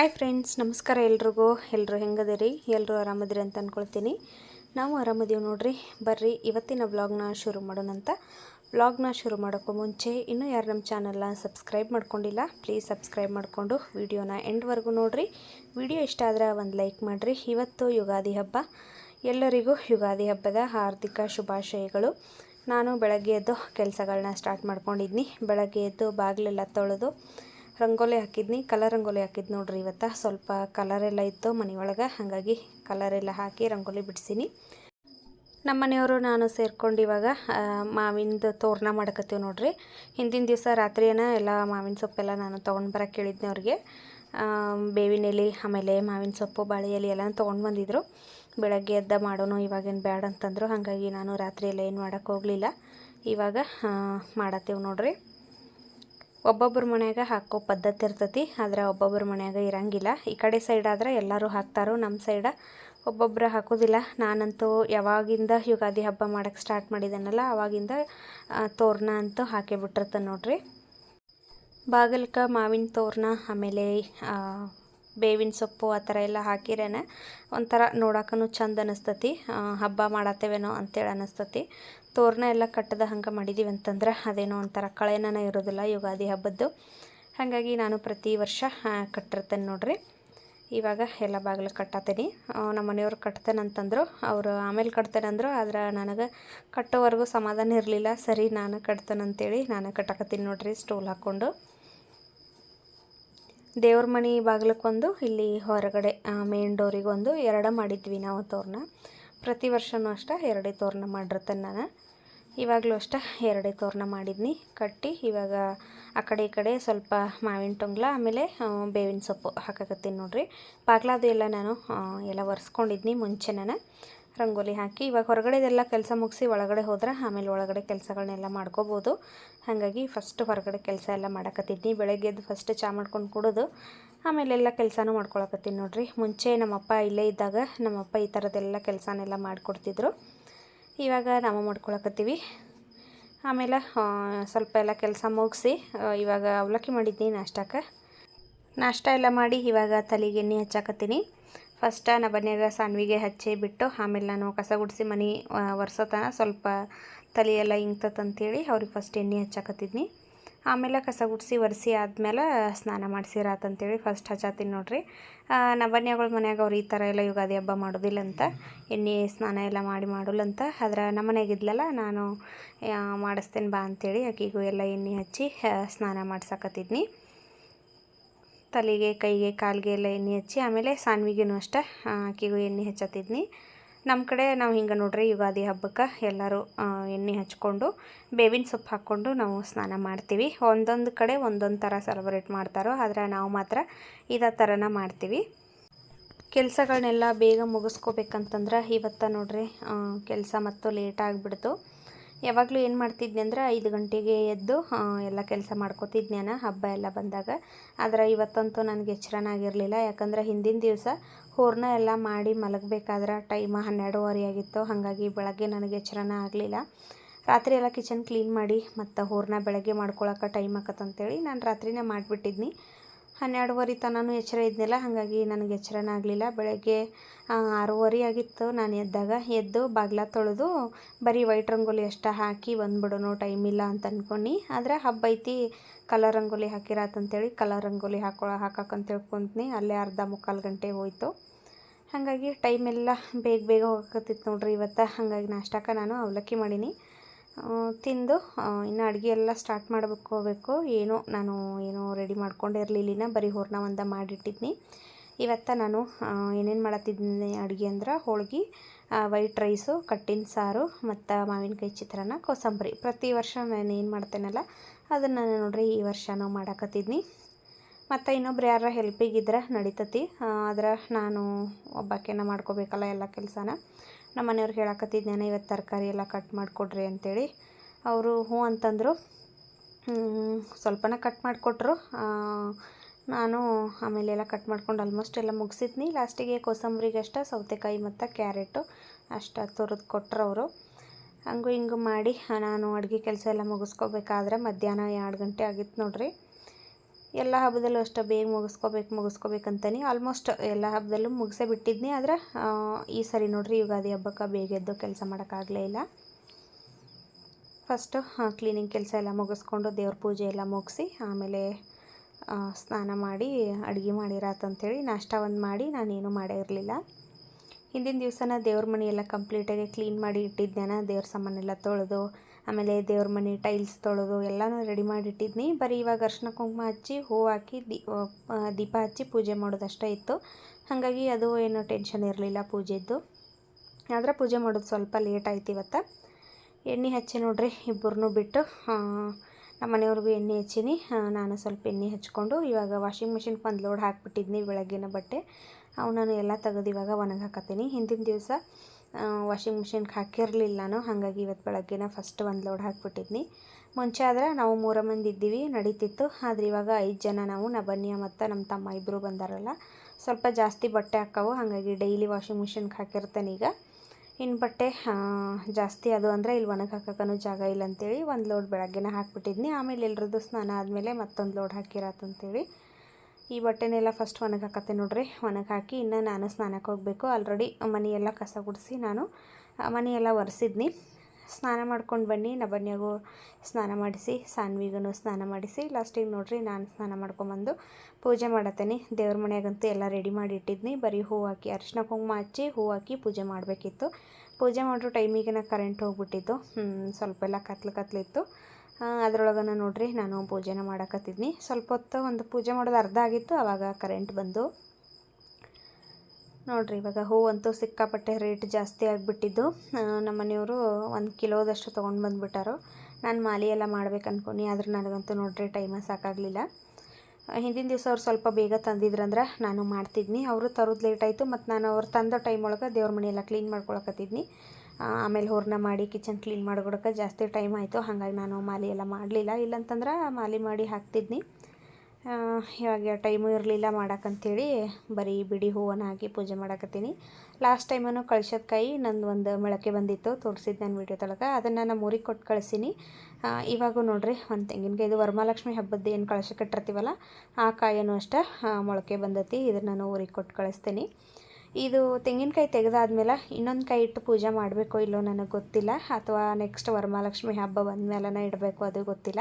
Hi friends ನಮಸ್ಕಾರ ಎಲ್ರಿಗೂ. ಎಲ್ಲರೂ ಹೆಂಗದಿರಿ? ಎಲ್ಲರೂ ಆರಾಮದಿರಿ ಅಂತ ಅಂದ್ಕೊಳ್ತೀನಿ ನಾವು ಆರಾಮದೀವಿ ನೋಡ್ರಿ. ಬರ್ರಿ, ಇವತ್ತಿನ ವ್ಲಾಗ್ನ ಶುರು ಮಾಡೋಣಂತ ವ್ಲಾಗ್ನ ಶುರು ಮಾಡೋಕ್ಕೂ ಮುಂಚೆ ಇನ್ನೂ ಯಾರು ನಮ್ಮ ಚಾನಲ್ನ ಸಬ್ಸ್ಕ್ರೈಬ್ ಮಾಡ್ಕೊಂಡಿಲ್ಲ ಪ್ಲೀಸ್ ಸಬ್ಸ್ಕ್ರೈಬ್ ಮಾಡಿಕೊಂಡು ವಿಡಿಯೋನ ಎಂಡ್ವರೆಗೂ ನೋಡಿರಿ. ವಿಡಿಯೋ ಇಷ್ಟ ಆದರೆ ಒಂದು ಲೈಕ್ ಮಾಡಿರಿ. ಇವತ್ತು ಯುಗಾದಿ ಹಬ್ಬ. ಎಲ್ಲರಿಗೂ ಯುಗಾದಿ ಹಬ್ಬದ ಹಾರ್ದಿಕ ಶುಭಾಶಯಗಳು. ನಾನು ಬೆಳಗ್ಗೆ ಎದ್ದು ಕೆಲಸಗಳನ್ನ ಸ್ಟಾರ್ಟ್ ಮಾಡ್ಕೊಂಡಿದ್ನಿ. ಬೆಳಗ್ಗೆ ಎದ್ದು ಬಾಗಿಲೆಲ್ಲ ತೊಳೆದು ರಂಗೋಲಿ ಹಾಕಿದ್ನಿ, ಕಲರ್ ರಂಗೋಲಿ ಹಾಕಿದ್ದು ನೋಡ್ರಿ ಇವತ್ತು. ಸ್ವಲ್ಪ ಎಲ್ಲ ಇತ್ತು ಮನೆಯೊಳಗೆ ಹಾಗಾಗಿ ಕಲರ್ ಎಲ್ಲ ಹಾಕಿ ರಂಗೋಲಿ ಬಿಡಿಸೀನಿ. ನಮ್ಮ ಮನೆಯವರು ನಾನು ಸೇರ್ಕೊಂಡು ಇವಾಗ ಮಾವಿನದು ತೋರಣ ಮಾಡಕತ್ತೀವಿ ನೋಡ್ರಿ. ಹಿಂದಿನ ದಿವಸ ರಾತ್ರಿಯೇ ಎಲ್ಲ ಮಾವಿನ ಸೊಪ್ಪೆಲ್ಲ ನಾನು ತೊಗೊಂಡು ಬರೋಕೆ ಕೇಳಿದ್ನಿ ಅವ್ರಿಗೆ. ಬೇವಿನ ಎಲೆ, ಆಮೇಲೆ ಮಾವಿನ ಸೊಪ್ಪು, ಬಾಳೆ ಎಲೆ ಎಲ್ಲ ತೊಗೊಂಡು ಬಂದಿದ್ರು. ಬೆಳಗ್ಗೆ ಎದ್ದ ಮಾಡೋಣ ಇವಾಗೇನು ಬ್ಯಾಡ ಅಂತಂದರು, ಹಾಗಾಗಿ ನಾನು ರಾತ್ರಿಯೆಲ್ಲ ಏನು ಮಾಡೋಕ್ಕೆ ಹೋಗಲಿಲ್ಲ. ಇವಾಗ ಮಾಡತ್ತೇವೆ ನೋಡ್ರಿ. ಒಬ್ಬೊಬ್ಬರ ಮನ್ಯಾಗ ಹಾಕೋ ಪದ್ಧತಿ ಇರ್ತೈತಿ, ಆದರೆ ಒಬ್ಬೊಬ್ಬರ ಮನ್ಯಾಗ ಇರಂಗಿಲ್ಲ. ಈ ಕಡೆ ಸೈಡ್ ಆದ್ರೆ ಎಲ್ಲರೂ ಹಾಕ್ತಾರೋ ನಮ್ಮ ಸೈಡ ಒಬ್ಬೊಬ್ಬರು ಹಾಕೋದಿಲ್ಲ. ನಾನಂತೂ ಯಾವಾಗಿಂದ ಯುಗಾದಿ ಹಬ್ಬ ಮಾಡೋಕ್ಕೆ ಸ್ಟಾರ್ಟ್ ಮಾಡಿದ್ದೇನಲ್ಲ ಆವಾಗಿಂದ ತೋರಣ ಅಂತೂ ಹಾಕೇ ಬಿಟ್ಟಿರ್ತಾನೆ ನೋಡ್ರಿ. ಬಾಗಲ್ಕ ಮಾವಿನ ತೋರಣ, ಆಮೇಲೆ ಬೇವಿನ ಸೊಪ್ಪು ಆ ಥರ ಎಲ್ಲ ಹಾಕಿರೇನೆ ಒಂಥರ ನೋಡೋಕ್ಕೂ ಚಂದ ಅನ್ನಿಸ್ತತಿ ಹಬ್ಬ ಮಾಡತ್ತೇವೇನೋ ಅಂತೇಳಿ ಅನಿಸ್ತತಿ. ತೋರಣ ಎಲ್ಲ ಕಟ್ಟದ ಹಂಗೆ ಮಾಡಿದ್ದೀವಿ ಅಂತಂದ್ರೆ ಅದೇನೋ ಒಂಥರ ಕಳೆನ ಇರೋದಿಲ್ಲ ಯುಗಾದಿ ಹಬ್ಬದ್ದು. ಹಾಗಾಗಿ ನಾನು ಪ್ರತಿ ವರ್ಷ ಕಟ್ಟಿರ್ತೇನೆ ನೋಡ್ರಿ. ಇವಾಗ ಎಲ್ಲ ಬಾಗಿಲು ಕಟ್ಟತ್ತೀನಿ ನಮ್ಮ ಮನೆಯವ್ರು ಕಟ್ತೇನೆ ಅಂತಂದರು, ಅವರು ಆಮೇಲೆ ಕಟ್ತೇನೆ ಅಂದರು, ಆದ್ರೆ ನನಗೆ ಕಟ್ಟೋವರೆಗೂ ಸಮಾಧಾನ ಇರಲಿಲ್ಲ. ಸರಿ, ನಾನು ಕಟ್ತೇನೆ ಅಂತೇಳಿ ನಾನು ಕಟ್ಟಕತ್ತೀನಿ ನೋಡ್ರಿ ಸ್ಟೂಲ್ ಹಾಕ್ಕೊಂಡು. ದೇವ್ರ ಮನೆ ಬಾಗಿಲಕ್ಕೊಂದು, ಇಲ್ಲಿ ಹೊರಗಡೆ ಮೇನ್ ಡೋರಿಗೊಂದು ಎರಡ ಮಾಡಿದ್ವಿ ನಾವು ತೋರಣ. ಪ್ರತಿ ವರ್ಷವೂ ಅಷ್ಟೇ ಎರಡೇ ತೋರಣ ಮಾಡಿರ್ತೇನೆ ನಾನು. ಇವಾಗಲೂ ಅಷ್ಟೇ ಎರಡೇ ತೋರಣ ಮಾಡಿದ್ನಿ, ಕಟ್ಟಿ. ಇವಾಗ ಆ ಕಡೆ ಈ ಕಡೆ ಸ್ವಲ್ಪ ಮಾವಿನ ಟೊಂಗ್ಲ ಆಮೇಲೆ ಬೇವಿನ ಸೊಪ್ಪು ಹಾಕಕತ್ತೀನಿ ನೋಡ್ರಿ. ಬಾಗ್ಲಾದು ಎಲ್ಲ ನಾನು ಎಲ್ಲ ಒರೆಸ್ಕೊಂಡಿದ್ನಿ ಮುಂಚೆ ನಾನು. ರಂಗೋಲಿ ಹಾಕಿ ಇವಾಗ ಹೊರಗಡೆದೆಲ್ಲ ಕೆಲಸ ಮುಗಿಸಿ ಒಳಗಡೆ ಹೋದ್ರೆ ಆಮೇಲೆ ಒಳಗಡೆ ಕೆಲಸಗಳನ್ನೆಲ್ಲ ಮಾಡ್ಕೋಬೋದು. ಹಾಗಾಗಿ ಫಸ್ಟ್ ಹೊರಗಡೆ ಕೆಲಸ ಎಲ್ಲ ಮಾಡಕತ್ತಿದ್ನಿ. ಬೆಳಗ್ಗೆದ್ದು ಫಸ್ಟ್ ಚಾ ಮಾಡ್ಕೊಂಡು ಕುಡೋದು ಆಮೇಲೆ ಎಲ್ಲ ಕೆಲಸನೂ ಮಾಡ್ಕೊಳಕತ್ತೀನಿ ನೋಡಿರಿ. ಮುಂಚೆ ನಮ್ಮಪ್ಪ ಇಲ್ಲೇ ಇದ್ದಾಗ ನಮ್ಮಪ್ಪ ಈ ಥರದ್ದೆಲ್ಲ ಕೆಲಸನೆಲ್ಲ ಮಾಡಿಕೊಡ್ತಿದ್ರು. ಇವಾಗ ನಾವು ಮಾಡ್ಕೊಳಕತ್ತೀವಿ. ಆಮೇಲೆ ಸ್ವಲ್ಪ ಎಲ್ಲ ಕೆಲಸ ಮುಗಿಸಿ ಇವಾಗ ಅವಲಕ್ಕಿ ಮಾಡಿದ್ನಿ ನಾಷ್ಟಕ್ಕೆ. ನಾಷ್ಟ ಎಲ್ಲ ಮಾಡಿ ಇವಾಗ ತಲೆಗೆ ಎಣ್ಣೆ ಹಚ್ಚಾಕತ್ತೀನಿ. ಫಸ್ಟ ನಾ ಬನ್ಯಾಗ ಸಾನ್ವಿಗೆ ಹಚ್ಚಿ ಬಿಟ್ಟು, ಆಮೇಲೆ ನಾನು ಕಸ ಗುಡಿಸಿ ಮನೆ ಒರೆಸೋತನ ಸ್ವಲ್ಪ ತಲೆಯೆಲ್ಲ ಎಲ್ಲ ಇಂಗ್ತತಂತೇಳಿ ಅವ್ರಿಗೆ ಫಸ್ಟ್ ಎಣ್ಣೆ ಹಚ್ಚಾಕತ್ತಿದ್ನಿ. ಆಮೇಲೆ ಕಸ ಗುಡಿಸಿ, ಒರೆಸಿ ಆದಮೇಲೆ ಸ್ನಾನ ಮಾಡಿಸಿರಾತಂತೇಳಿ ಫಸ್ಟ್ ಹಚ್ಚಾತೀನಿ ನೋಡ್ರಿ. ನಮ್ಮನೆಗಳ ಮನ್ಯಾಗ ಅವ್ರು ಈ ಥರ ಎಲ್ಲ ಯುಗಾದಿ ಹಬ್ಬ ಮಾಡೋದಿಲ್ಲ ಅಂತ ಎಣ್ಣೆ ಸ್ನಾನ ಎಲ್ಲ ಮಾಡಿ ಮಾಡೋಲ್ಲ ಅಂತ ಆದ್ರೆ ನಮ್ಮ ಮನೆಯಾಗಿದ್ಲಲ್ಲ ನಾನು ಮಾಡಿಸ್ತೇನೆ ಬಾ ಅಂತೇಳಿ ಆಕಿಗೂ ಎಲ್ಲ ಎಣ್ಣೆ ಹಚ್ಚಿ ಸ್ನಾನ ಮಾಡ್ಸಕತ್ತಿದ್ನಿ. ತಲೆಗೆ, ಕೈಗೆ, ಕಾಲಿಗೆ ಎಲ್ಲ ಎಣ್ಣೆ ಹಚ್ಚಿ, ಆಮೇಲೆ ಸಾನ್ವಿಗೂ ಅಷ್ಟೇ ಅಕ್ಕಿಗೂ ಎಣ್ಣೆ ಹಚ್ಚತ್ತಿದ್ನಿ. ನಮ್ಮ ಕಡೆ ನಾವು ಹಿಂಗೆ ನೋಡ್ರಿ ಯುಗಾದಿ ಹಬ್ಬಕ್ಕೆ ಎಲ್ಲರೂ ಎಣ್ಣೆ ಹಚ್ಕೊಂಡು, ಬೇವಿನ ಸೊಪ್ಪು ಹಾಕ್ಕೊಂಡು ನಾವು ಸ್ನಾನ ಮಾಡ್ತೀವಿ. ಒಂದೊಂದು ಕಡೆ ಒಂದೊಂದು ಥರ ಸೆಲೆಬ್ರೇಟ್ ಮಾಡ್ತಾರೋ, ಆದರೆ ನಾವು ಮಾತ್ರ ಇದೇ ಥರನ ಮಾಡ್ತೀವಿ. ಕೆಲಸಗಳನ್ನೆಲ್ಲ ಬೇಗ ಮುಗಿಸ್ಕೋಬೇಕಂತಂದ್ರೆ ಇವತ್ತು ನೋಡ್ರಿ ಕೆಲಸ ಮತ್ತು ಲೇಟ್ ಆಗಿಬಿಡ್ತು. ಯಾವಾಗಲೂ ಏನು ಮಾಡ್ತಿದ್ನಿ ಅಂದ್ರೆ ಐದು ಗಂಟೆಗೆ ಎದ್ದು ಎಲ್ಲ ಕೆಲಸ ನಾನು ಹಬ್ಬ ಎಲ್ಲ ಬಂದಾಗ. ಆದರೆ ಇವತ್ತಂತೂ ನನಗೆ ಎಚ್ಚರನಾಗಿರಲಿಲ್ಲ ಯಾಕಂದ್ರೆ ಹಿಂದಿನ ದಿವಸ ಹೂರ್ಣ ಎಲ್ಲ ಮಾಡಿ ಮಲಗಬೇಕಾದ್ರೆ ಟೈಮ್ ಹನ್ನೆರಡುವರೆ ಆಗಿತ್ತು. ಹಾಗಾಗಿ ಬೆಳಗ್ಗೆ ನನಗೆ ಎಚ್ಚರನ ಆಗಲಿಲ್ಲ. ರಾತ್ರಿ ಎಲ್ಲ ಕಿಚನ್ ಕ್ಲೀನ್ ಮಾಡಿ ಮತ್ತು ಹೂರ್ಣ ಬೆಳಗ್ಗೆ ಮಾಡ್ಕೊಳಕ್ಕೆ ಟೈಮ್ ಆಕತ್ತಂತೇಳಿ ನಾನು ರಾತ್ರಿನೇ ಮಾಡಿಬಿಟ್ಟಿದ್ನಿ. ಹನ್ನೆರಡುವರೆ ತನೂ ಎಚ್ಚರ ಇದ್ನಿಲ್ಲ ಹಾಗಾಗಿ ನನಗೆ ಎಚ್ಚರನೇ ಆಗಲಿಲ್ಲ. ಬೆಳಗ್ಗೆ ಆರೂವರೆ ಆಗಿತ್ತು. ನಾನು ಎದ್ದಾಗ ಎದ್ದು ಬಾಗ್ಲ ತೊಳೆದು, ಬರೀ ವೈಟ್ ರಂಗೋಲಿ ಅಷ್ಟೇ ಹಾಕಿ ಬಂದ್ಬಿಡೋನು ಟೈಮ್ ಇಲ್ಲ ಅಂತ ಅಂದ್ಕೊಂಡು ಆದರೆ ಹಬ್ಬ ಐತಿ, ಕಲರ್ ರಂಗೋಲಿ ಹಾಕಿರಾತಂತೇಳಿ ಕಲರ್ ರಂಗೋಲಿ ಹಾಕೊ ಹಾಕಕ್ಕಂತೇಳಿ ಕುಂತ್ನಿ ಅಲ್ಲೇ ಅರ್ಧ ಮುಕ್ಕಾಲು ಗಂಟೆ ಹೋಯ್ತು. ಹಾಗಾಗಿ ಟೈಮೆಲ್ಲ ಬೇಗ ಬೇಗ ಹೋಗಕತ್ತಿತ್ತು ನೋಡ್ರಿ ಇವತ್ತು. ಹಾಗಾಗಿ ನಾಷ್ಟಕ್ಕೆ ನಾನು ಅವಲಕ್ಕಿ ಮಾಡೀನಿ. ತಿಂದು ಇನ್ನು ಅಡುಗೆ ಎಲ್ಲ ಸ್ಟಾರ್ಟ್ ಹೋಗ್ಬೇಕು ಏನೋ, ನಾನು ಏನೋ ರೆಡಿ ಮಾಡ್ಕೊಂಡಿರಲಿಲ್ಲ ಬರೀ ಹೂರ್ಣ ಒಂದ ಮಾಡಿಟ್ಟಿದ್ನಿ. ಇವತ್ತು ನಾನು ಏನೇನು ಮಾಡತ್ತಿದ್ದೀನಿ ಅಡುಗೆ ಅಂದ್ರೆ ಹೋಳ್ಗೆ ವೈಟ್ ರೈಸು ಕಟ್ಟಿನ ಸಾರು, ಮತ್ತು ಮಾವಿನಕಾಯಿ ಚಿತ್ರಾನ್ನ, ಕೋಸಂಬರಿ. ಪ್ರತಿ ವರ್ಷ ನಾನು ಏನು ಮಾಡ್ತೇನಲ್ಲ, ಅದನ್ನು ನೋಡಿರಿ ಈ ವರ್ಷನೂ ಮಾಡಾಕತ್ತಿದ್ನಿ. ಮತ್ತು ಇನ್ನೊಬ್ರು ಯಾರ ಹೆಲ್ಪಿಗಿದ್ರೆ ನಡಿತತಿ. ಆದ್ರೆ ನಾನು ಒಬ್ಬಾಕೆನ ಮಾಡ್ಕೋಬೇಕಲ್ಲ ಎಲ್ಲ ಕೆಲಸನ. ನಮ್ಮ ಮನೆಯವ್ರಿಗೆ ನಾನು ಇವತ್ತು ತರಕಾರಿ ಎಲ್ಲ ಕಟ್ ಮಾಡಿಕೊಡ್ರಿ ಅಂತೇಳಿ. ಅವರು ಹ್ಞೂ ಅಂತಂದರು. ಸ್ವಲ್ಪನ ಕಟ್ ಮಾಡಿಕೊಟ್ರು. ನಾನು ಆಮೇಲೆ ಎಲ್ಲ ಕಟ್ ಮಾಡ್ಕೊಂಡು ಆಲ್ಮೋಸ್ಟ್ ಎಲ್ಲ ಮುಗಿಸಿದ್ನಿ. ಲಾಸ್ಟಿಗೆ ಕೋಸಂಬರಿಗೆ ಅಷ್ಟೇ ಸೌತೆಕಾಯಿ ಮತ್ತು ಕ್ಯಾರೆಟು ಅಷ್ಟು ತುರಿದು ಕೊಟ್ಟರು ಅವರು. ಹಂಗೂ ಹಿಂಗೂ ಮಾಡಿ ನಾನು ಅಡುಗೆ ಕೆಲಸ ಎಲ್ಲ ಮುಗಿಸ್ಕೋಬೇಕಾದ್ರೆ ಮಧ್ಯಾಹ್ನ ಎರಡು ಗಂಟೆ ಆಗಿತ್ತು ನೋಡ್ರಿ. ಎಲ್ಲ ಹಬ್ಬದಲ್ಲೂ ಅಷ್ಟೇ ಬೇಗ ಮುಗಿಸ್ಕೋಬೇಕು, ಮುಗಿಸ್ಕೋಬೇಕಂತಾನೆ ಆಲ್ಮೋಸ್ಟ್ ಎಲ್ಲ ಹಬ್ಬದಲ್ಲೂ ಮುಗಿಸೇ ಬಿಟ್ಟಿದ್ನಿ. ಆದ್ರೆ ಈ ಸರಿ ನೋಡ್ರಿ, ಯುಗಾದಿ ಹಬ್ಬಕ್ಕೆ ಬೇಗ ಎದ್ದು ಕೆಲಸ ಮಾಡೋಕ್ಕಾಗಲೇ ಇಲ್ಲ. ಫಸ್ಟು ಕ್ಲೀನಿಂಗ್ ಕೆಲಸ ಎಲ್ಲ ಮುಗಿಸ್ಕೊಂಡು ದೇವ್ರ ಪೂಜೆ ಎಲ್ಲ ಮುಗಿಸಿ, ಆಮೇಲೆ ಸ್ನಾನ ಮಾಡಿ, ಅಡುಗೆ ಮಾಡಿರಾತಂಥೇಳಿ ನಾಷ್ಟ ಒಂದು ಮಾಡಿ, ನಾನೇನು ಮಾಡೇ ಇರಲಿಲ್ಲ. ಹಿಂದಿನ ದಿವಸನ ದೇವ್ರ ಮನೆ ಎಲ್ಲ ಕಂಪ್ಲೀಟಾಗಿ ಕ್ಲೀನ್ ಮಾಡಿ ಇಟ್ಟಿದ್ದೆನ ದೇವ್ರ ಸಾಮಾನೆಲ್ಲ ತೊಳೆದು ಆಮೇಲೆ ದೇವ್ರ ಮನೆ ಟೈಲ್ಸ್ ತೊಳೆದು ಎಲ್ಲನೂ ರೆಡಿ ಮಾಡಿ ಇಟ್ಟಿದ್ನಿ ಬರೀ ಇವಾಗ ಅರ್ಶಿನ ಕುಂಕುಮ ಹಚ್ಚಿ ಹೂವು ಹಾಕಿ ದೀಪ ಹಚ್ಚಿ ಪೂಜೆ ಮಾಡೋದಷ್ಟೇ ಇತ್ತು. ಹಾಗಾಗಿ ಅದು ಏನು ಟೆನ್ಷನ್ ಇರಲಿಲ್ಲ ಪೂಜೆದ್ದು. ಆದರೆ ಪೂಜೆ ಮಾಡೋದು ಸ್ವಲ್ಪ ಲೇಟ್ ಆಯ್ತು ಇವತ್ತು. ಎಣ್ಣೆ ಹಚ್ಚಿ ನೋಡ್ರಿ, ಇಬ್ಬರನ್ನೂ ಬಿಟ್ಟು ನಮ್ಮ ಮನೆಯವ್ರಿಗೂ ಎಣ್ಣೆ ಹಚ್ಚೀನಿ. ನಾನು ಸ್ವಲ್ಪ ಎಣ್ಣೆ ಹಚ್ಕೊಂಡು ಇವಾಗ ವಾಷಿಂಗ್ ಮಿಷಿನ್ಗೆ ಒಂದು ಲೋಡ್ ಹಾಕಿಬಿಟ್ಟಿದ್ನಿ ಬೆಳಗ್ಗಿನ ಬಟ್ಟೆ. ಅವನನ್ನು ಎಲ್ಲ ತೆಗೆದು ಇವಾಗ ಒಣಗಿ ಹಾಕತ್ತೀನಿ ಹಿಂದಿನ ದಿವಸ ವಾಷಿಂಗ್ ಮಿಷಿನ್ಗೆ ಹಾಕಿರಲಿಲ್ಲ ನಾನು ಹಾಗಾಗಿ ಇವತ್ತು ಬೆಳಗ್ಗೆನ ಫಸ್ಟ್ ಒಂದು ಲೋಡ್ ಹಾಕಿಬಿಟ್ಟಿದ್ನಿ. ಮುಂಚೆ ಆದರೆ ನಾವು ಮೂರ ಮಂದಿ ಇದ್ದೀವಿ, ನಡೀತಿತ್ತು. ಆದರೆ ಇವಾಗ ಐದು ಜನ ನಾವು, ನಬನ್ಯ ಮತ್ತು ನಮ್ಮ ತಮ್ಮ ಇಬ್ಬರು ಬಂದಾರಲ್ಲ. ಸ್ವಲ್ಪ ಜಾಸ್ತಿ ಬಟ್ಟೆ ಹಾಕವು, ಹಾಗಾಗಿ ಡೈಲಿ ವಾಷಿಂಗ್ ಮಿಷಿನ್ಗೆ ಹಾಕಿರ್ತೇನೆ ಈಗ. ಇನ್ನು ಬಟ್ಟೆ ಜಾಸ್ತಿ ಅದು ಅಂದರೆ ಇಲ್ಲಿ ಒಣಗಿ ಹಾಕೋಕ್ಕೂ ಜಾಗ ಇಲ್ಲ ಅಂತೇಳಿ ಒಂದು ಲೋಡ್ ಬೆಳಗ್ಗೆನ ಹಾಕಿಬಿಟ್ಟಿದ್ನಿ. ಆಮೇಲೆ ಎಲ್ಲರದ್ದು ಸ್ನಾನ ಆದಮೇಲೆ ಮತ್ತೊಂದು ಲೋಡ್ ಹಾಕಿರತ್ತಂತೇಳಿ ಈ ಬಟ್ಟೆನೆಲ್ಲ ಫಸ್ಟ್ ಒಣಗಿ ಹಾಕತ್ತೆ ನೋಡ್ರಿ. ಒಣಗಿ ಹಾಕಿ ಇನ್ನು ನಾನು ಸ್ನಾನಕ್ಕೆ ಹೋಗಬೇಕು. ಆಲ್ರೆಡಿ ಮನೆಯೆಲ್ಲ ಕಸ ಗುಡಿಸಿ ನಾನು ಮನೆಯೆಲ್ಲ ಒರೆಸಿದ್ನಿ. ಸ್ನಾನ ಮಾಡ್ಕೊಂಡು ಬನ್ನಿ ನಬನ್ಯಾಗೂ ಸ್ನಾನ ಮಾಡಿಸಿ ಸಾನ್ವಿಗೂ ಸ್ನಾನ ಮಾಡಿಸಿ. ಲಾಸ್ಟಿಗೆ ನೋಡ್ರಿ ನಾನು ಸ್ನಾನ ಮಾಡ್ಕೊಂಬಂದು ಪೂಜೆ ಮಾಡತ್ತೇನೆ. ದೇವ್ರ ಮನೆಯಾಗಂತೂ ಎಲ್ಲ ರೆಡಿ ಮಾಡಿ ಇಟ್ಟಿದ್ನಿ. ಬರೀ ಹೂ ಹಾಕಿ, ಅರಿಶಿನ ಕುಂಕುಮ ಹಚ್ಚಿ ಹೂ ಹಾಕಿ ಪೂಜೆ ಮಾಡಬೇಕಿತ್ತು. ಪೂಜೆ ಮಾಡೋ ಟೈಮಿಗೆ ಕರೆಂಟ್ ಹೋಗ್ಬಿಟ್ಟಿತ್ತು. ಸ್ವಲ್ಪ ಎಲ್ಲ ಕತ್ಲು ಕತ್ಲಿತ್ತು ಅದರೊಳಗನ ನೋಡ್ರಿ, ನಾನು ಪೂಜೆನ ಮಾಡಕತ್ತಿದ್ನಿ. ಸ್ವಲ್ಪ ಹೊತ್ತು ಒಂದು ಪೂಜೆ ಮಾಡೋದು ಅರ್ಧ ಆಗಿತ್ತು ಆವಾಗ ಕರೆಂಟ್ ಬಂದು. ನೋಡ್ರಿ, ಇವಾಗ ಹೂವಂತೂ ಸಿಕ್ಕಾಪಟ್ಟೆ ರೇಟ್ ಜಾಸ್ತಿ ಆಗಿಬಿಟ್ಟಿದ್ದು. ನಮ್ಮ ಮನೆಯವರು ಒಂದು ಕಿಲೋದಷ್ಟು ತೊಗೊಂಡು ಬಂದುಬಿಟ್ಟಾರು. ನಾನು ಮಾಲಿ ಎಲ್ಲ ಮಾಡ್ಬೇಕು ಅನ್ಕೊನಿ ಆದ್ರೆ ನನಗಂತೂ ನೋಡ್ರಿ ಟೈಮ ಸಾಕಾಗಲಿಲ್ಲ. ಹಿಂದಿನ ದಿವಸ ಅವ್ರು ಸ್ವಲ್ಪ ಬೇಗ ತಂದಿದ್ರಂದ್ರೆ ನಾನು ಮಾಡ್ತಿದ್ನಿ. ಅವರು ತರೋದು ಲೇಟ್ ಆಯಿತು ಮತ್ತು ನಾನು ಅವ್ರು ತಂದ ಟೈಮ್ ಒಳಗೆ ದೇವ್ರ ಮನೆ ಎಲ್ಲ ಕ್ಲೀನ್ ಮಾಡ್ಕೊಳಕತ್ತಿದ್ನಿ. ಆಮೇಲೆ ಹೂರ್ಣ ಮಾಡಿ ಕಿಚನ್ ಕ್ಲೀನ್ ಮಾಡ್ಕೊಡಕ್ಕೆ ಜಾಸ್ತಿ ಟೈಮ್ ಆಯಿತು. ಹಾಗಾಗಿ ನಾನು ಮಾಲಿ ಎಲ್ಲ ಮಾಡಲಿಲ್ಲ. ಇಲ್ಲಂತಂದ್ರೆ ಮಾಲಿ ಮಾಡಿ ಹಾಕ್ತಿದ್ನಿ. ಇವಾಗ ಟೈಮು ಇರಲಿಲ್ಲ ಮಾಡೋಕ್ಕಂಥೇಳಿ ಬರೀ ಬಿಡಿ ಹೂವನ್ನು ಹಾಕಿ ಪೂಜೆ ಮಾಡಕತ್ತೀನಿ. ಲಾಸ್ಟ್ ಟೈಮನ್ನು ಕಳ್ಸದ ಕೈ ನಂದು ಒಂದು ಮೊಳಕೆ ಬಂದಿತ್ತು. ತೋರಿಸಿದ್ದು ನಾನು ವೀಡಿಯೋದೊಳಗೆ ಅದನ್ನು ನಾನು ಊರಿಗೆ ಕೊಟ್ಟು ಕಳಿಸೀನಿ. ಇವಾಗೂ ನೋಡಿರಿ ಒಂದು ತೆಂಗಿನಕಾಯಿ, ಇದು ವರಮಹಾಲಕ್ಷ್ಮಿ ಹಬ್ಬದ ಏನು ಕಳಿಸಿ ಇಟ್ಟಿರ್ತೀವಲ್ಲ ಆ ಕಾಯನ್ನು ಅಷ್ಟೇ ಮೊಳಕೆ ಬಂದತಿ. ಇದನ್ನು ನಾನು ಊರಿಗೆ ಕೊಟ್ಟು ಕಳಿಸ್ತೀನಿ. ಇದು ತೆಂಗಿನಕಾಯಿ ತೆಗೆದಾದ್ಮೇಲೆ ಇನ್ನೊಂದು ಕೈ ಇಟ್ಟು ಪೂಜೆ ಮಾಡಬೇಕೋ ಇಲ್ಲೋ ನನಗೆ ಗೊತ್ತಿಲ್ಲ. ಅಥವಾ ನೆಕ್ಸ್ಟ್ ವರಮಹಾಲಕ್ಷ್ಮಿ ಹಬ್ಬ ಬಂದಮೇಲೆ ಇಡಬೇಕು ಅದು ಗೊತ್ತಿಲ್ಲ.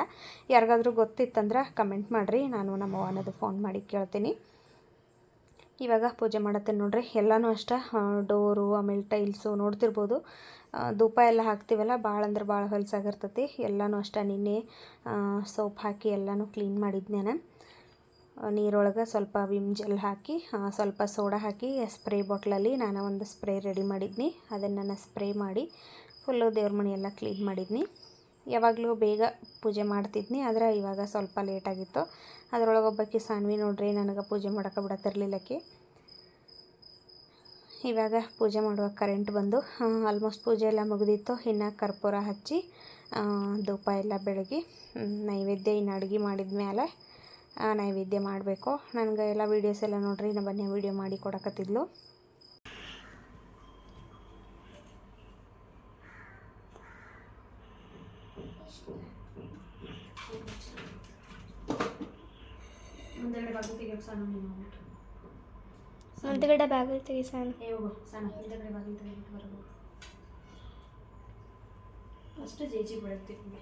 ಯಾರಿಗಾದ್ರೂ ಗೊತ್ತಿತ್ತಂದ್ರೆ ಕಮೆಂಟ್ ಮಾಡಿರಿ. ನಾನು ನಮ್ಮ ಅವನದು ಫೋನ್ ಮಾಡಿ ಕೇಳ್ತೀನಿ. ಇವಾಗ ಪೂಜೆ ಮಾಡತ್ತೇನೆ ನೋಡ್ರಿ. ಎಲ್ಲನೂ ಅಷ್ಟೇ ಡೋರು, ಆಮೇಲೆ ಟೈಲ್ಸು ನೋಡ್ತಿರ್ಬೋದು. ಧೂಪ ಎಲ್ಲ ಹಾಕ್ತೀವಲ್ಲ ಭಾಳ ಅಂದ್ರೆ ಭಾಳ ಹೊಲಸಾಗಿರ್ತತಿ ಎಲ್ಲನೂ ಅಷ್ಟೇ, ನಿನ್ನೆ ಸೋಪ್ ಹಾಕಿ ಎಲ್ಲನೂ ಕ್ಲೀನ್ ಮಾಡಿದ್ದೆ ನಾನು ನೀರೊಳಗೆ ಸ್ವಲ್ಪ ವಿಮ್ ಜೆಲ್ ಹಾಕಿ ಸ್ವಲ್ಪ ಸೋಡಾ ಹಾಕಿ, ಸ್ಪ್ರೇ ಬಾಟ್ಲಲ್ಲಿ ನಾನು ಒಂದು ಸ್ಪ್ರೇ ರೆಡಿ ಮಾಡಿದ್ನಿ. ಅದನ್ನು ನಾನು ಸ್ಪ್ರೇ ಮಾಡಿ ಫುಲ್ಲು ದೇವ್ರ ಮನೆ ಎಲ್ಲ ಕ್ಲೀನ್ ಮಾಡಿದ್ನಿ. ಯಾವಾಗಲೂ ಬೇಗ ಪೂಜೆ ಮಾಡ್ತಿದ್ನಿ, ಆದರೆ ಇವಾಗ ಸ್ವಲ್ಪ ಲೇಟಾಗಿತ್ತು ಅದರೊಳಗೆ ಒಬ್ಬಕ್ಕೆ ಸಾನ್ವಿ ನೋಡ್ರಿ, ನನಗೆ ಪೂಜೆ ಮಾಡೋಕೆ ಬಿಡತ್ತಿರ್ಲಿಲ್ಲಕ್ಕೆ ಇವಾಗ ಪೂಜೆ ಮಾಡುವಾಗ ಕರೆಂಟ್ ಬಂದು ಆಲ್ಮೋಸ್ಟ್ ಪೂಜೆ ಎಲ್ಲ ಮುಗಿದಿತ್ತು. ಇನ್ನು ಕರ್ಪೂರ ಹಚ್ಚಿ ಧೂಪ ಎಲ್ಲ ಬೆಳಗಿ ನೈವೇದ್ಯ ಇನ್ನು ಅಡುಗೆ ಮಾಡಿದ ಮೇಲೆ ನೈವೇದ್ಯ ಮಾಡಬೇಕು. ನನಗೆ ಎಲ್ಲ ವೀಡಿಯೋಸ್ ಎಲ್ಲ ನೋಡ್ರಿ ನಾನು ಬನ್ನಿ ವೀಡಿಯೋ ಮಾಡಿ ಕೊಡಕತ್ತಿದ್ಲು. ಒಂದೆರಡು ಬಾಗಿಲು ತೆಗಿಯೋಕೆ ಸಣ್ಣ ನೀನು ಮುಂದ್ಗಡೆ ಬಾಗಿಲು ತೆಗಿ ಸಣ್ಣ. ಏ ಹೋಗು ಸಣ್ಣ ಹಿಂದೆಗಡೆ ಬಾಗಿಲು ತೆಗಿಬಿಟ್ಟು ಬರಬೇಕು ಫಸ್ಟ್ ಜೇಜಿ ಬೆಳಗ್ತೀವಿ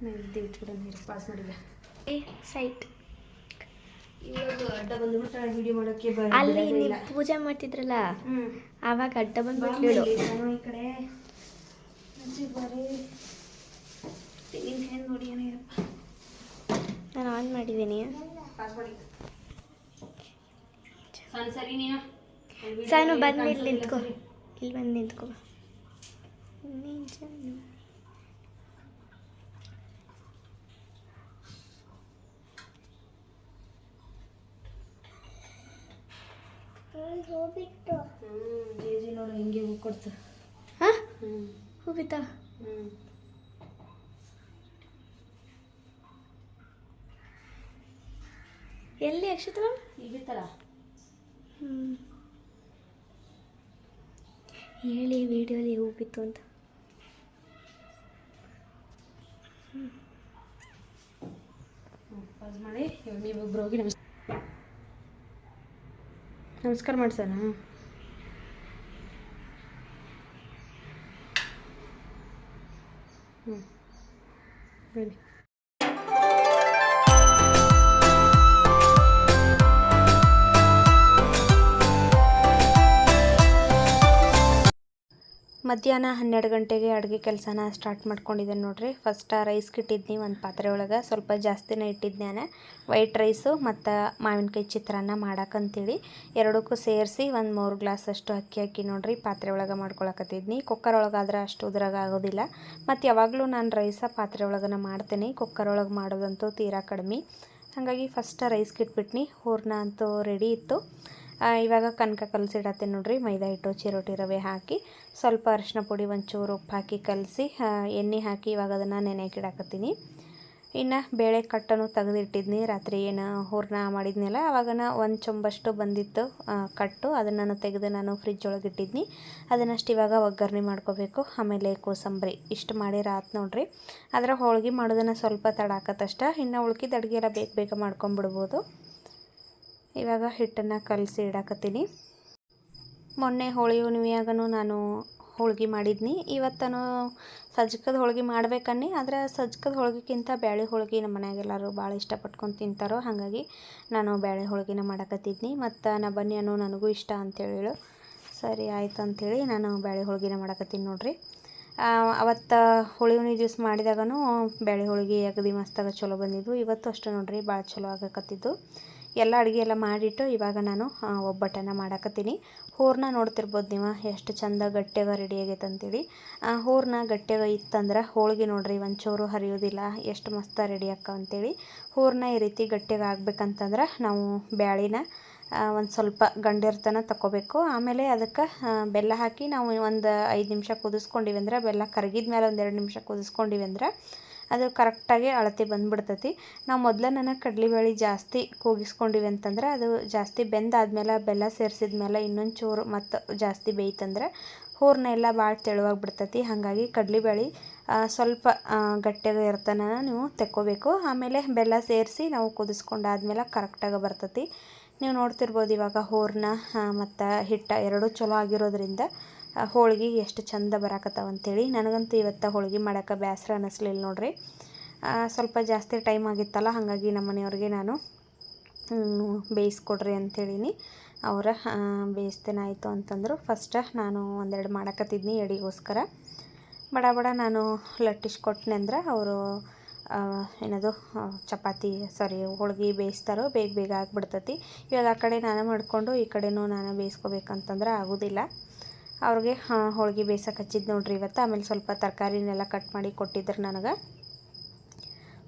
ಚಾಕ್ಲೇಟ್ ಬರಬೇಡ ಫಸ್ಟು ಇದು ಇಟ್ಬಿಡ ನೀರು ಪಾಸ್ ಮಾಡಿಲ್ಲ ಏ ಸೈಟ್ ಇವಾಗ ಅಡ್ಡ ಬಂದ್ಬಿಟ್ಟು ವಿಡಿಯೋ ಮಾಡೋಕ್ಕೆ ಅಲ್ಲಿ ನೀವು ಪೂಜೆ ಮಾಡ್ತಿದ್ರಲ್ಲ ಆವಾಗ ಅಡ್ಡ ಬಂದ್ಬಿಟ್ಟು ಈ ಕಡೆ. ಬರೀ. ತೆಂಗಿನಕಾಯಿ ನೋಡಿ ಏನಾಗಿರಪ್ಪ ನಾನು ಆನ್ ಮಾಡಿದ್ದೀನಿ. ಸಾನು ಬಂದು ಇಲ್ಲಿ ನಿಂತ್ಕೊ ಇಲ್ಲಿ ಬಂದು ನಿಂತ್ಕೋ. ನಿಜ ಹ್ಞೂ ಜೇಜಿ ನೋಡು ಹಿಂಗೆ ಹೂ ಕೊಡ್ತು. ಹಾ? ಹೂ ಬಿತ್ತಾ? ಎಲ್ಲಿ ಅಕ್ಷತ? ಈಗ ಹೇಳಿ ವಿಡಿಯೋಲಿ ಹೂ ಬಿತ್ತು ಅಂತ. ಪಾಸ್ ಮಾಡಿ. ನೀವು ನೀವಿಬ್ರು ಹೋಗಿ ನಮಸ್ ನಮಸ್ಕಾರ ಮಾಡ್ಸೋಣ ಹ್ಞೂ ಹೇಳಿ ಮಧ್ಯಾಹ್ನ ಹನ್ನೆರಡು ಗಂಟೆಗೆ ಅಡುಗೆ ಕೆಲಸನ ಸ್ಟಾರ್ಟ್ ಮಾಡ್ಕೊಂಡಿದ್ದೇನೆ ನೋಡಿರಿ. ಫಸ್ಟ್ ರೈಸ್ ಇಟ್ಟಿದ್ನಿ ಒಂದು ಪಾತ್ರೆ ಒಳಗೆ. ಸ್ವಲ್ಪ ಜಾಸ್ತಿನೇ ಇಟ್ಟಿದ್ದೇನೆ ವೈಟ್ ರೈಸು ಮತ್ತು ಮಾವಿನಕಾಯಿ ಚಿತ್ರಾನ್ನ ಮಾಡಕ್ಕಂತೇಳಿ ಎರಡಕ್ಕೂ ಸೇರಿಸಿ ಒಂದು ಮೂರು ಗ್ಲಾಸ್ ಅಷ್ಟು ಅಕ್ಕಿ ಹಾಕಿ ನೋಡ್ರಿ. ಪಾತ್ರೆ ಒಳಗೆ ಮಾಡ್ಕೊಳಕತ್ತಿದ್ನಿ. ಕುಕ್ಕರ್ ಒಳಗಾದ್ರೆ ಅಷ್ಟು ಉದ್ರಾಗ ಆಗೋದಿಲ್ಲ. ಮತ್ತು ಯಾವಾಗಲೂ ನಾನು ರೈಸ ಪಾತ್ರೆ ಒಳಗನ ಮಾಡ್ತೀನಿ. ಕುಕ್ಕರ್ ಒಳಗೆ ಮಾಡೋದಂತೂ ತೀರಾ ಕಡಿಮೆ. ಹಾಗಾಗಿ ಫಸ್ಟ್ ರೈಸ್ ಇಟ್ಬಿಟ್ನಿ ಹೂರ್ಣ ಅಂತೂ ರೆಡಿ ಇತ್ತು. ಇವಾಗ ಕನಕ ಕಲಸಿಡತ್ತೆ ನೋಡ್ರಿ, ಮೈದಾ ಹಿಟ್ಟು, ಚಿರೋಟಿ ರವೆ ಹಾಕಿ, ಸ್ವಲ್ಪ ಅರಿಶಿನ ಪುಡಿ, ಒಂಚೂರು ಉಪ್ಪು ಹಾಕಿ ಕಲಸಿ ಎಣ್ಣೆ ಹಾಕಿ ಇವಾಗ ಅದನ್ನು ನೆನೆಯಕ್ಕೆ ಇಡಾಕತ್ತೀನಿ. ಇನ್ನು ಬೇಳೆ ಕಟ್ಟನ್ನು ತೆಗೆದಿಟ್ಟಿದ್ನಿ, ರಾತ್ರಿ ಏನು ಹೂರ್ಣ ಮಾಡಿದ್ನಲ್ಲ, ಅವಾಗನ ಒಂದು ಚೊಂಬಷ್ಟು ಬಂದಿತ್ತು ಕಟ್ಟು ಅದನ್ನು ನಾನು ತೆಗೆದು ನಾನು ಫ್ರಿಜ್ ಒಳಗೆ ಇಟ್ಟಿದ್ನಿ. ಅದನ್ನಷ್ಟು ಇವಾಗ ಒಗ್ಗರಣೆ ಮಾಡ್ಕೋಬೇಕು, ಆಮೇಲೆ ಕೋಸಂಬರಿ, ಇಷ್ಟು ಮಾಡಿ ರಾತ್ ನೋಡ್ರಿ. ಅದರ ಹೋಳ್ಗೆ ಮಾಡೋದನ್ನು ಸ್ವಲ್ಪ ತಡ ಆಕತ್ತಷ್ಟ ಇನ್ನು ಉಳ್ಕಿದ ಅಡುಗೆ ಎಲ್ಲ ಬೇಗ ಬೇಗ ಮಾಡ್ಕೊಂಬಿಡ್ಬೋದು. ಇವಾಗ ಹಿಟ್ಟನ್ನು ಕಲಸಿ ಇಡಾಕತ್ತೀನಿ. ಮೊನ್ನೆ ಹೋಳಿ ಹುಣ್ಣಿಮೆಯಾಗನು ನಾನು ಹೋಳ್ಗೆ ಮಾಡಿದ್ನಿ. ಇವತ್ತನು ಸಜ್ಕದ ಹೋಳ್ಗೆ ಮಾಡ್ಬೇಕನ್ನಿ. ಆದರೆ ಸಜ್ಕದ ಹೋಳ್ಗೆಕ್ಕಿಂತ ಬ್ಯಾಳೆ ಹೋಳ್ಗೆ ನಮ್ಮ ಮನೆಯಾಗೆಲ್ಲರೂ ಭಾಳ ಇಷ್ಟಪಟ್ಕೊಂಡು ತಿಂತಾರೋ ಹಾಗಾಗಿ ನಾನು ಬ್ಯಾಳೆ ಹೋಳಿಗೆನ ಮಾಡಕತ್ತಿದ್ನಿ. ಮತ್ತು ನಾ ಬನ್ನಿಯನ್ನು ನನಗೂ ಇಷ್ಟ ಅಂತೇಳಿ ಸರಿ, ಆಯ್ತು ಅಂಥೇಳಿ ನಾನು ಬ್ಯಾಳೆ ಹೋಳ್ಗೆನ ಮಾಡಕತ್ತೀನಿ ನೋಡಿರಿ. ಅವತ್ತು ಹೋಳಿ ಹುಣ್ಣಿ ದಿವಸ ಮಾಡಿದಾಗನು ಬ್ಯಾಳೆ ಹೋಳಿಗೆ ಅಗದಿ ಮಸ್ತಾಗ ಚಲೋ ಬಂದಿದ್ದು ಇವತ್ತು ಅಷ್ಟೇ ನೋಡಿರಿ ಭಾಳ ಚಲೋ ಆಗಕತ್ತಿದ್ದು. ಎಲ್ಲ ಅಡುಗೆ ಎಲ್ಲ ಮಾಡಿಟ್ಟು ಇವಾಗ ನಾನು ಒಬ್ಬಟ್ಟನ್ನು ಮಾಡಾಕತ್ತೀನಿ. ಹೂರ್ಣ ನೋಡ್ತಿರ್ಬೋದು ನೀವು, ಎಷ್ಟು ಚಂದ ಗಟ್ಟಿಯಾಗ ರೆಡಿ ಆಗೈತೆ ಅಂತೇಳಿ ಹೂರ್ಣ ಗಟ್ಟಿಯಾಗ ಇತ್ತಂದ್ರೆ ಹೋಳಿಗೆ ನೋಡಿರಿ, ಒಂಚೂರು ಹರಿಯೋದಿಲ್ಲ, ಎಷ್ಟು ಮಸ್ತ ರೆಡಿ ಆಕ್ಕಾವ ಅಂತೇಳಿ. ಹೂರಣ ಈ ರೀತಿ ಗಟ್ಟಿಯಾಗ ಆಗ್ಬೇಕಂತಂದ್ರೆ ನಾವು ಬ್ಯಾಳಿನ ಒಂದು ಸ್ವಲ್ಪ ಗಂಡಿರ್ತನ ತಗೋಬೇಕು ಆಮೇಲೆ ಅದಕ್ಕೆ ಬೆಲ್ಲ ಹಾಕಿ ನಾವು ಒಂದು ಐದು ನಿಮಿಷ ಕುದಿಸ್ಕೊಂಡಿವಿ ಅಂದ್ರೆ, ಬೆಲ್ಲ ಕರಗಿದ ಮೇಲೆ ಒಂದು ಎರಡು ನಿಮಿಷ ಕುದಿಸ್ಕೊಂಡಿವಿ ಅಂದ್ರೆ ಅದು ಕರೆಕ್ಟಾಗಿ ಅಳತೆ ಬಂದ್ಬಿಡ್ತೈತಿ. ನಾವು ಮೊದಲನೇ ನನಗೆ ಕಡಲೆಬೇಳೆ ಜಾಸ್ತಿ ಕೂಗಿಸ್ಕೊಂಡಿವಿ ಅಂತಂದ್ರೆ ಅದು ಜಾಸ್ತಿ ಬೆಂದಾದ್ಮೇಲೆ ಬೆಲ್ಲ ಸೇರಿಸಿದ ಮೇಲೆ ಇನ್ನೊಂದು ಚೂರು ಮತ್ತು ಜಾಸ್ತಿ ಬೇಯ್ತಂದ್ರೆ ಹೂರ್ಣ ಎಲ್ಲ ಭಾಳ ತೆಳುವಾಗಿ ಬಿಡ್ತೈತಿ ಹಾಗಾಗಿ ಕಡಲೆಬೇಳೆ ಸ್ವಲ್ಪ ಗಟ್ಟಿಯಾಗ ಇರ್ತಾನ ನೀವು ತೆಕ್ಕೋಬೇಕು. ಆಮೇಲೆ ಬೆಲ್ಲ ಸೇರಿಸಿ ನಾವು ಕುದಿಸ್ಕೊಂಡಾದ್ಮೇಲೆ ಕರೆಕ್ಟಾಗಿ ಬರ್ತೈತಿ. ನೀವು ನೋಡ್ತಿರ್ಬೋದು ಇವಾಗ ಹೂರ್ಣ ಮತ್ತು ಹಿಟ್ಟು ಎರಡೂ ಚಲೋ ಆಗಿರೋದ್ರಿಂದ ಹೋಳ್ಗೆ ಎಷ್ಟು ಚಂದ ಬರಾಕತ್ತಾವ ಅಂತೇಳಿ. ನನಗಂತೂ ಇವತ್ತು ಹೋಳ್ಗೆ ಮಾಡೋಕೆ ಬೇಸರ ಅನ್ನಿಸ್ಲಿಲ್ಲ ನೋಡ್ರಿ. ಸ್ವಲ್ಪ ಜಾಸ್ತಿ ಟೈಮ್ ಆಗಿತ್ತಲ್ಲ, ಹಾಗಾಗಿ ನಮ್ಮ ಮನೆಯವ್ರಿಗೆ ನಾನು ಬೇಯಿಸ್ಕೊಡ್ರಿ ಅಂತೇಳೀನಿ. ಅವರ ಬೇಯಿಸ್ತೇನೆ ಆಯಿತು ಅಂತಂದರು. ಫಸ್ಟ ನಾನು ಒಂದೆರಡು ಮಾಡಕತ್ತಿದ್ನಿ ಎಡಿಗೋಸ್ಕರ. ಬಡ ಬಡ ನಾನು ಲಟ್ಟಿಸ್ಕೊಟ್ನೆ ಅಂದ್ರೆ ಅವರು ಏನದು ಚಪಾತಿ ಸಾರಿ ಹೋಳ್ಗೆ ಬೇಯಿಸ್ತಾರೋ ಬೇಗ ಬೇಗ ಆಗಿಬಿಡ್ತತಿ. ಇವಾಗ ಆ ಕಡೆ ನಾನು ಮಾಡಿಕೊಂಡು ಈ ಕಡೆನೂ ನಾನು ಬೇಯಿಸ್ಕೋಬೇಕಂತಂದ್ರೆ ಆಗೋದಿಲ್ಲ. ಅವ್ರಿಗೆ ಹೋಳಿಗೆ ಬೇಯ್ಸಕ್ಕೆ ಹಚ್ಚಿದ್ದು ನೋಡ್ರಿ ಇವತ್ತು. ಆಮೇಲೆ ಸ್ವಲ್ಪ ತರಕಾರಿನೆಲ್ಲ ಕಟ್ ಮಾಡಿ ಕೊಟ್ಟಿದ್ರು ನನಗೆ.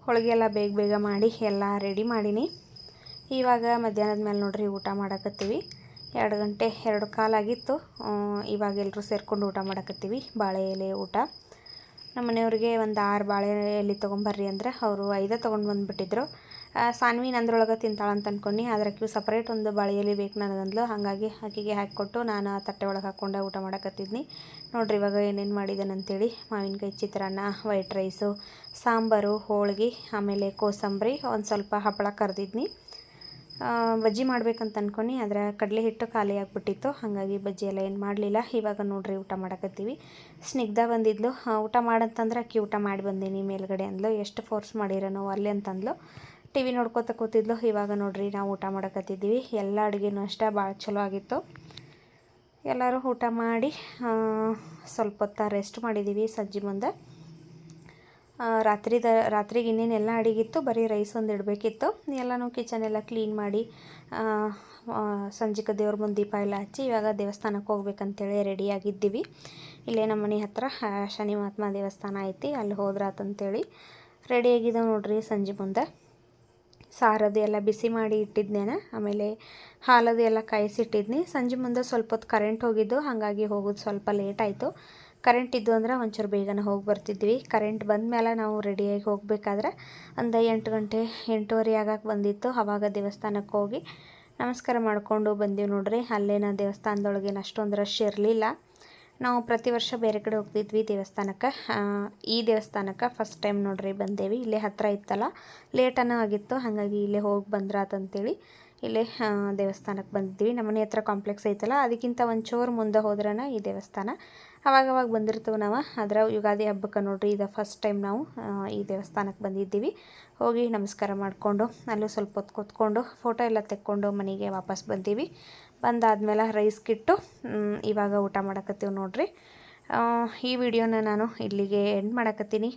ಹೋಳಿಗೆ ಎಲ್ಲ ಬೇಗ ಬೇಗ ಮಾಡಿ, ಎಲ್ಲ ರೆಡಿ ಮಾಡೀನಿ. ಇವಾಗ ಮಧ್ಯಾಹ್ನದ ಮೇಲೆ ನೋಡ್ರಿ ಊಟ ಮಾಡಕತ್ತೀವಿ. ಎರಡು ಗಂಟೆ, ಎರಡು ಕಾಲಾಗಿತ್ತು ಇವಾಗ ಎಲ್ಲರೂ ಸೇರ್ಕೊಂಡು ಊಟ ಮಾಡಕತ್ತೀವಿ, ಬಾಳೆ ಎಲೆ ಊಟ. ನಮ್ಮ ಮನೆಯವ್ರಿಗೆ ಒಂದು ಆರು ಬಾಳೆ ಎಲೆ ತೊಗೊಂಬರ್ರಿ ಅಂದ್ರೆ ಅವರು ಐದೇ ತೊಗೊಂಡು ಬಂದುಬಿಟ್ಟಿದ್ರು. ಸಾನ್ವಿ ನಂದ್ರೊಳಗೆ ತಿಂತಾಳಂತ ಅಂದ್ಕೊಂಡು ಆದ್ರೆ ಆಕಿಗೆ ಸಪ್ರೇಟ್ ಒಂದು ಬಾಳೆ ಎಲೆ ಬೇಕು ನನಗಂದ್ಲು. ಹಾಗಾಗಿ ಆಕೆಗೆ ಹಾಕಿಕೊಟ್ಟು ನಾನು ಆ ತಟ್ಟೆ ಒಳಗೆ ಹಾಕ್ಕೊಂಡೆ ಊಟ ಮಾಡಕತ್ತಿದ್ನಿ. ನೋಡ್ರಿ ಇವಾಗ ಏನೇನು ಮಾಡಿದ್ದೇನೆ ಅಂತೇಳಿ, ಮಾವಿನಕಾಯಿ ಚಿತ್ರಾನ್ನ ವೈಟ್ ರೈಸು ಸಾಂಬಾರು, ಹೋಳಿಗೆ, ಆಮೇಲೆ ಕೋಸಂಬರಿ, ಒಂದು ಸ್ವಲ್ಪ ಹಪ್ಪಳ ಕರೆದಿದ್ನಿ. ಬಜ್ಜಿ ಮಾಡ್ಬೇಕಂತ ಅಂದ್ಕೊಂಡು ಆದರೆ ಕಡಲೆ ಹಿಟ್ಟು ಖಾಲಿ ಆಗಿಬಿಟ್ಟಿತ್ತು. ಹಾಗಾಗಿ ಬಜ್ಜಿ ಎಲ್ಲ ಏನು ಮಾಡಲಿಲ್ಲ. ಇವಾಗ ನೋಡ್ರಿ ಊಟ ಮಾಡಕತ್ತೀವಿ. ಸ್ನಿಗ್ಧ ಬಂದಿದ್ಲು. ಊಟ ಮಾಡಂತಂದ್ರೆ ಅಕ್ಕಿ ಊಟ ಮಾಡಿ ಬಂದೀನಿ ಮೇಲ್ಗಡೆ ಅಂದ್ಲು. ಎಷ್ಟು ಫೋರ್ಸ್ ಮಾಡಿರೋ ನಾವು ಅಲ್ಲಿ ಅಂತಂದ್ಲು. ಟಿ ವಿ ನೋಡ್ಕೊತ ಕೂತಿದ್ಲು. ಇವಾಗ ನೋಡ್ರಿ ನಾವು ಊಟ ಮಾಡಕತ್ತಿದ್ದೀವಿ. ಎಲ್ಲ ಅಡುಗೆನೂ ಅಷ್ಟೇ ಭಾಳ ಚಲೋ ಆಗಿತ್ತು. ಎಲ್ಲರೂ ಊಟ ಮಾಡಿ ಸ್ವಲ್ಪ ಹೊತ್ತ ರೆಸ್ಟ್ ಮಾಡಿದ್ದೀವಿ ಸಂಜೆ ಮುಂದೆ. ರಾತ್ರಿದ, ರಾತ್ರಿಗೆ ಇನ್ನೇನೆಲ್ಲ ಅಡಿಗಿತ್ತು ಬರೀ ರೈಸ್ ಒಂದು ಇಡಬೇಕಿತ್ತು. ಎಲ್ಲನೂ ಕಿಚನ್ ಎಲ್ಲ ಕ್ಲೀನ್ ಮಾಡಿ ಸಂಜೆಗೆ ದೇವ್ರ ಮುಂದೆ ದೀಪ ಎಲ್ಲ ಹಚ್ಚಿ ಇವಾಗ ದೇವಸ್ಥಾನಕ್ಕೆ ಹೋಗ್ಬೇಕಂತೇಳಿ ರೆಡಿಯಾಗಿದ್ದೀವಿ ಇಲ್ಲೇ ನಮ್ಮ ಮನೆ ಹತ್ರ ಶನಿ ಮಹಾತ್ಮ ದೇವಸ್ಥಾನ ಐತಿ. ಅಲ್ಲಿ ಹೋದ್ರಾತಂತೇಳಿ ರೆಡಿಯಾಗಿದ್ದಾವೆ ನೋಡ್ರಿ ಸಂಜೆ ಮುಂದೆ. ಸಾರದು ಎಲ್ಲ ಬಿಸಿ ಮಾಡಿ ಇಟ್ಟಿದ್ನೇನ. ಆಮೇಲೆ ಹಾಲದು ಎಲ್ಲ ಕಾಯಿಸಿಟ್ಟಿದ್ನಿ. ಸಂಜೆ ಮುಂದೆ ಸ್ವಲ್ಪ ಹೊತ್ತು ಕರೆಂಟ್ ಹೋಗಿದ್ದು, ಹಾಗಾಗಿ ಹೋಗೋದು ಸ್ವಲ್ಪ ಲೇಟ್ ಆಯಿತು. ಕರೆಂಟ್ ಇದ್ದು ಅಂದ್ರೆ ಒಂಚೂರು ಬೇಗನೆ ಹೋಗಿ ಬರ್ತಿದ್ವಿ. ಕರೆಂಟ್ ಬಂದ ಮೇಲೆ ನಾವು ರೆಡಿಯಾಗಿ ಹೋಗಬೇಕಾದ್ರೆ ಒಂದು ಎಂಟು ಗಂಟೆ, ಎಂಟೂವರೆ ಆಗಕ್ಕೆ ಬಂದಿತ್ತು. ಅವಾಗ ದೇವಸ್ಥಾನಕ್ಕೆ ಹೋಗಿ ನಮಸ್ಕಾರ ಮಾಡಿಕೊಂಡು ಬಂದೀವಿ ನೋಡ್ರಿ. ಅಲ್ಲೇನ ದೇವಸ್ಥಾನದೊಳಗೇನು ಅಷ್ಟೊಂದು ರಶ್ ಇರಲಿಲ್ಲ. ನಾವು ಪ್ರತಿ ವರ್ಷ ಬೇರೆ ಕಡೆ ಹೋಗ್ತಿದ್ವಿ ದೇವಸ್ಥಾನಕ್ಕೆ. ಈ ದೇವಸ್ಥಾನಕ್ಕೆ ಫಸ್ಟ್ ಟೈಮ್ ನೋಡ್ರಿ ಬಂದೇವಿ. ಇಲ್ಲೇ ಹತ್ತಿರ ಇತ್ತಲ್ಲ ಲೇಟನೂ ಆಗಿತ್ತು. ಹಾಗಾಗಿ ಇಲ್ಲೇ ಹೋಗಿ ಬಂದ್ರಾತಂತೇಳಿ ಇಲ್ಲೇ ದೇವಸ್ಥಾನಕ್ಕೆ ಬಂದಿದ್ವಿ ನಮ್ಮನೆ ಹತ್ರ ಕಾಂಪ್ಲೆಕ್ಸ್ ಐತಲ್ಲ, ಅದಕ್ಕಿಂತ ಒಂದು ಚೂರು ಮುಂದೆ ಹೋದ್ರನ ಈ ದೇವಸ್ಥಾನ. ಅವಾಗ ಅವಾಗ ಬಂದಿರ್ತೀವಿ ನಾವು. ಅದರ ಯುಗಾದಿ ಹಬ್ಬಕ್ಕೆ ನೋಡ್ರಿ, ಇದು ಫಸ್ಟ್ ಟೈಮ್ ನಾವು ಈ ದೇವಸ್ಥಾನಕ್ಕೆ ಬಂದಿದ್ದೀವಿ. ಹೋಗಿ ನಮಸ್ಕಾರ ಮಾಡಿಕೊಂಡು, ಅಲ್ಲೂ ಸ್ವಲ್ಪ ಹೊತ್ತು ಕೂತ್ಕೊಂಡು ಫೋಟೋ ಎಲ್ಲ ತೆಕ್ಕೊಂಡು ಮನೆಗೆ ವಾಪಸ್ ಬಂದೀವಿ. ಬಂದಾದ್ಮೇಲೆ ರೈಸ್ ಕಿಟ್ಟು ಇವಾಗ ಊಟ ಮಾಡಕತ್ತೀವಿ ನೋಡ್ರಿ. ಈ ವಿಡಿಯೋನ ನಾನು ಇಲ್ಲಿಗೆ ಎಂಡ್ ಮಾಡಕತ್ತೀನಿ.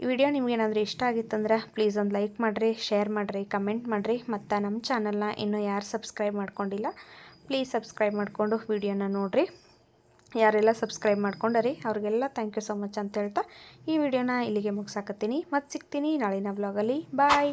ಈ ವಿಡಿಯೋ ನಿಮ್ಗೇನಾದರೂ ಇಷ್ಟ ಆಗಿತ್ತಂದ್ರೆ ಪ್ಲೀಸ್ ಒಂದು ಲೈಕ್ ಮಾಡಿರಿ ಶೇರ್ ಮಾಡಿರಿ ಕಮೆಂಟ್ ಮಾಡಿರಿ. ಮತ್ತು ನಮ್ಮ ಚಾನಲ್ನ ಇನ್ನೂ ಯಾರು ಸಬ್ಸ್ಕ್ರೈಬ್ ಮಾಡ್ಕೊಂಡಿಲ್ಲ ಪ್ಲೀಸ್ ಸಬ್ಸ್ಕ್ರೈಬ್ ಮಾಡಿಕೊಂಡು ವಿಡಿಯೋನ ನೋಡಿರಿ. ಯಾರೆಲ್ಲ ಸಬ್ಸ್ಕ್ರೈಬ್ ಮಾಡ್ಕೊಂಡರಿ, ಅವ್ರಿಗೆಲ್ಲ ಥ್ಯಾಂಕ್ ಯು ಸೊ ಮಚ್ ಅಂತ ಹೇಳ್ತಾ ಈ ವಿಡಿಯೋನ ಇಲ್ಲಿಗೆ ಮುಗಿಸಾಕತ್ತೀನಿ. ಮತ್ತೆ ಸಿಗ್ತೀನಿ ನಾಳಿನ ಬ್ಲಾಗಲ್ಲಿ ಬಾಯ್